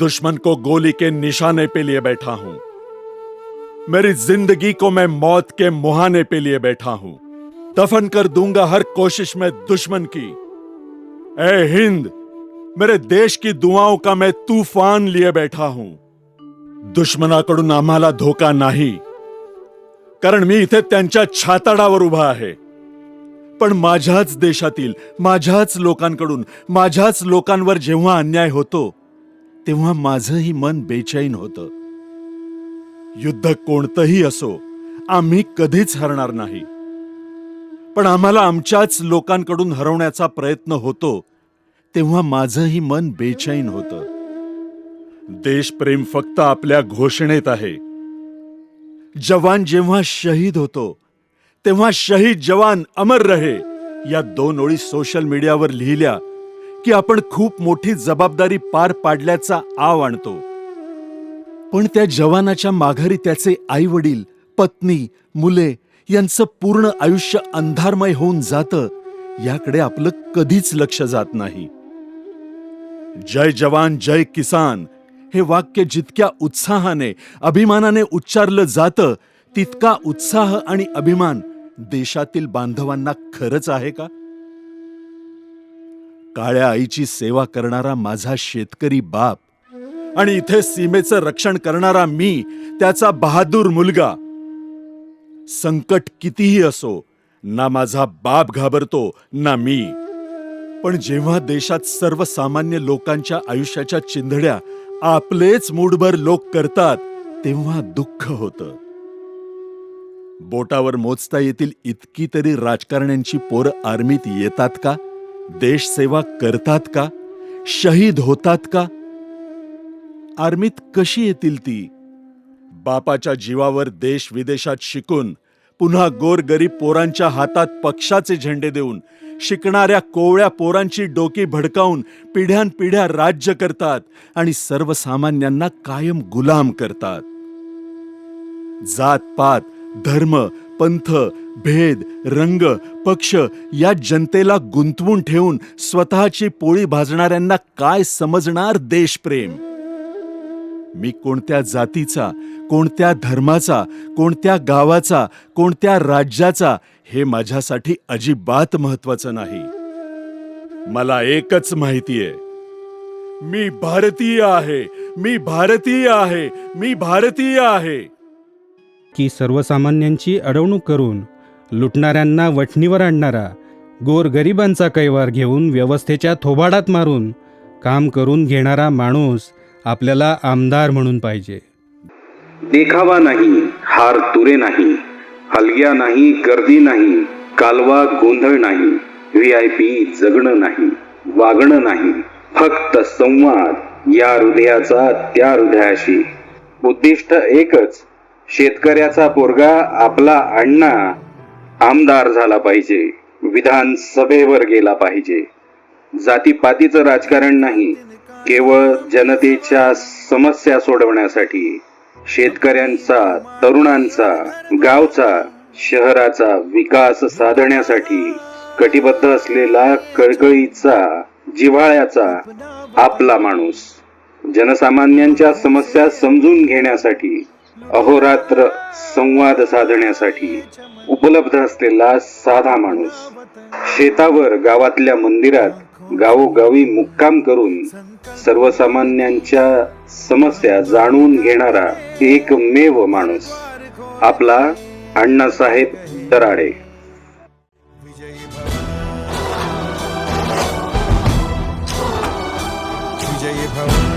दुश्मन को गोली के निशाने पे लिए बैठा हूँ। मेरी ज़िंदगी को मैं मौत के मुहाने पे लिए बैठा हूँ। दफन कर दूँगा हर कोशिश में दुश्मन की। ए हिंद, मेरे देश की दुआओं का मैं तूफ़ान लिए बैठा हूँ। दुश्मनाकडून आम्हाला धोका नाही। कारण मी इथे त्यांच्या छाताडावर उभा आहे। पण माझ्याच देशातील, माझ्याच लोकांकडून, माझ्याच लोकांवर जेव्हा अन्याय होतो तेव्हा माझंही मन बेचैन होतं. युद्ध कोणतंही असो आम्ही कधीच हरणार नाही. पण आम्हाला आमच्याच लोकांकडून हरवण्याचा प्रयत्न होतो तेव्हा माझंही मन बेचैन होतं. देशप्रेम फक्त आपल्या घोषणेत आहे. जवान जेव्हा शहीद होतो तेव्हा शहीद जवान अमर रहे या दोन ओळी सोशल मीडियावर लिहिल्या की आपण खूप मोठी जबाबदारी पार पाडल्याचा आव आणतो. पण त्या जवानाच्या माघारी त्याचे आई वडील पत्नी मुले यांचं पूर्ण आयुष्य अंधारमय होऊन जातं याकडे आपलं कधीच लक्ष जात नाही. जय जवान जय किसान हे वाक्य जितक्या उत्साहाने अभिमानाने उच्चारलं जातं तितका उत्साह आणि अभिमान देशातील बांधवांना खरंच आहे का? काळ्या आईची सेवा करणारा माझा शेतकरी बाप आणि इथे सीमेचं रक्षण करणारा मी त्याचा बहादूर मुलगा. संकट कितीही असो ना माझा बाप घाबरतो ना मी. पण जेव्हा देशात सर्वसामान्य लोकांच्या आयुष्याच्या चिंधड्या आपलेच मूडभर लोक करतात तेव्हा दुःख होतं. बोटावर मोजता येतील इतकी तरी राजकारण्यांची पोरं आर्मीत येतात का? देशसेवा करतात का? शहीद होतात का? आर्मीत कशी येतील ती? बापाच्या जीवावर देश विदेशात शिकून पुन्हा गोरगरीब पोरांच्या हातात पक्षाचे झेंडे देऊन शिकणाऱ्या कोवळ्या पोरांची डोकी भडकावून पिढ्यानपिढ्या राज्य करतात आणि सर्वसामान्यांना कायम गुलाम करतात. जात पात धर्म पंथ भेद रंग पक्ष या जनतेला गुंतवून ठेवून स्वतःची पोळी भाजणाऱ्यांना काय समजणार देशप्रेम? मी कोणत्या जातीचा कोणत्या धर्माचा कोणत्या गावाचा कोणत्या राज्याचा हे माझ्यासाठी अजिबात महत्वाचं नाही. मला एकच माहितीये मी भारतीय आहे. मी भारतीय आहे. मी भारतीय आहे. की सर्वसामान्यांची अडवणूक करून लुटणाऱ्यांना वठणीवर आणणारा गोरगरिबांचा कैवार घेऊन व्यवस्थेच्या थोबाडात मारून काम करून घेणारा माणूस आपल्याला आमदार म्हणून पाहिजे. देखावा नाही हार तुरे नाही हलग्या नाही गर्दी नाही कालवा गोंधळ नाही व्ही आय पी जगणं नाही वागणं नाही फक्त संवाद या हृदयाचा त्या हृदयाशी. उद्दिष्ट एकच शेतकऱ्याचा पोरगा आपला अण्णा आमदार झाला पाहिजे. विधानसभेवर गेला पाहिजे. जातीपातीचं राजकारण नाही केवळ जनतेच्या समस्या सोडवण्यासाठी. शेतकऱ्यांचा तरुणांचा गावचा शहराचा विकास साधण्यासाठी कटिबद्ध असलेला कळकळीचा जिव्हाळ्याचा आपला माणूस. जनसामान्यांच्या समस्या समजून घेण्यासाठी अहोरात्र संवाद साधण्यासाठी उपलब्ध असलेला साधा माणूस. शेतावर गावातल्या मंदिरात गावोगावी मुक्काम करून सर्वसामान्यांच्या समस्या जाणून घेणारा एकमेव माणूस आपला अण्णासाहेब दराडे. विजयी भवन